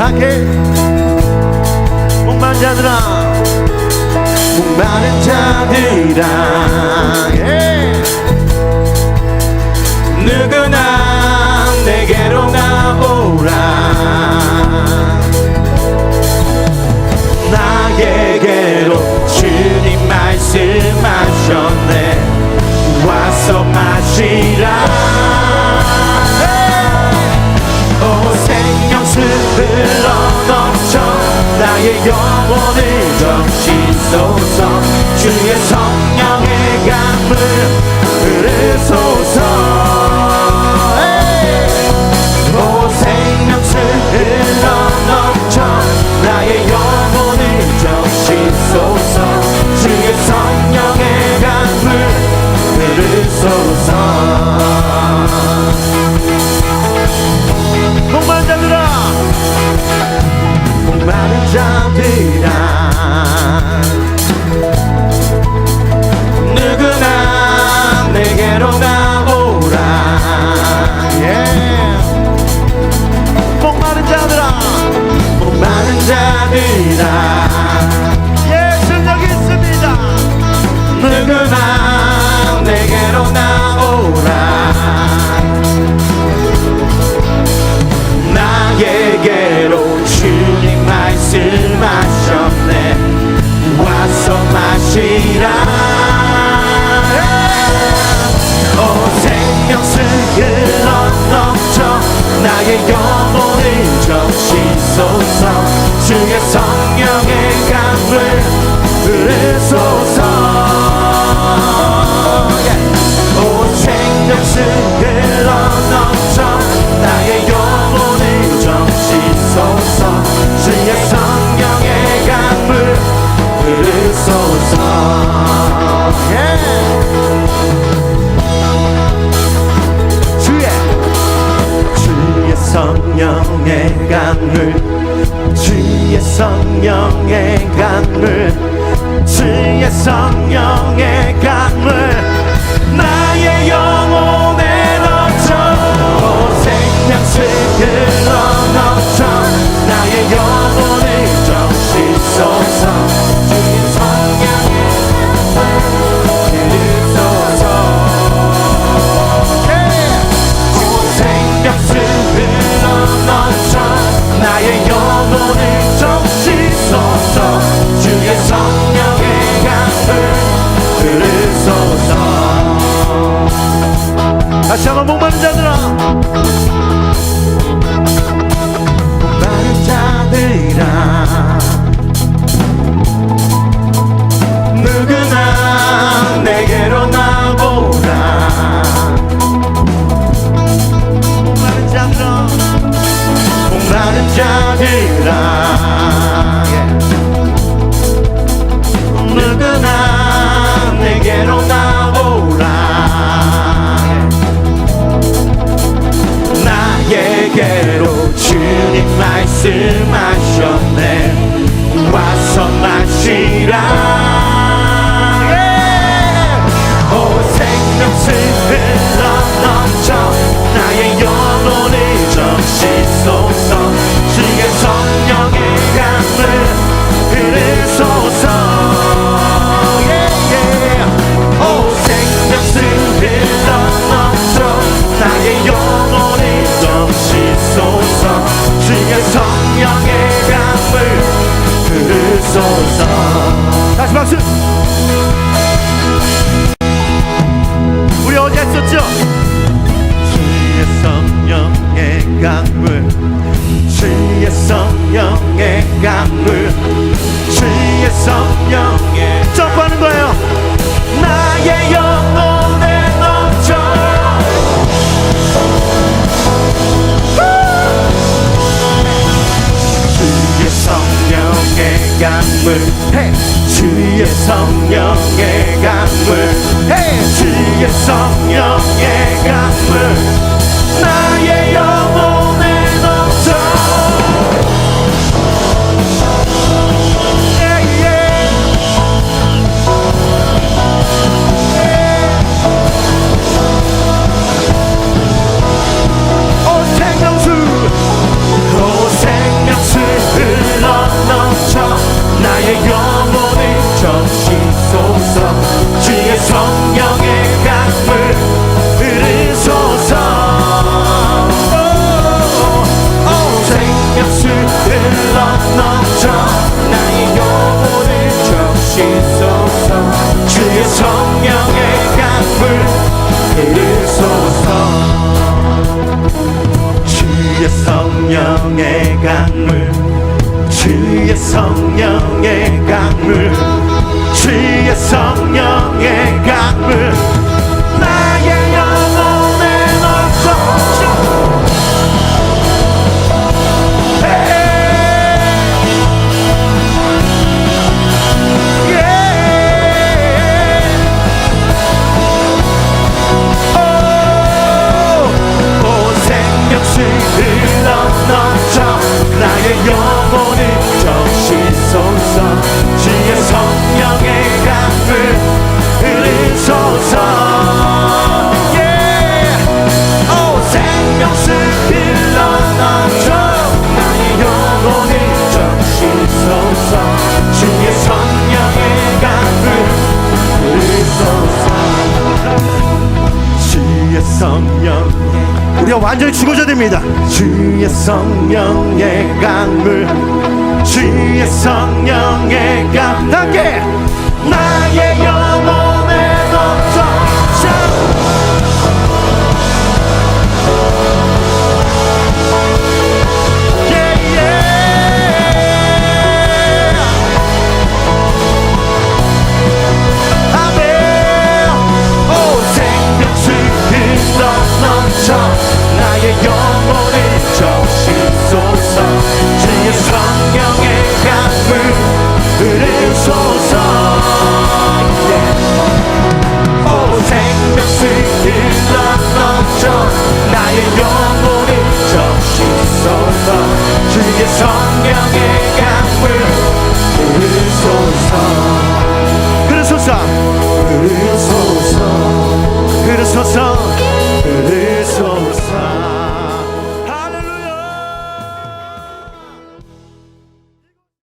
못하게 목마른 자들아. 목마른 자들아. yeah. 누구나 내게로 가오라. Йому cadeira. 나의 영혼을 적시소서 주의 성령의 강을 흐르소서 yeah. 오 예. 생명수 흘러 성령의 강물 주의 성령의 강물 주의 성령의 강물 Lasciamo un mangiare 受伤。大家。 힘을 해. 주의 성령. 내일 소서. 성령의 강물 주의 성령의 강물 성령 우리가 완전히 죽어져야 됩니다. 주의 성령의 강물 주의 성령의 강물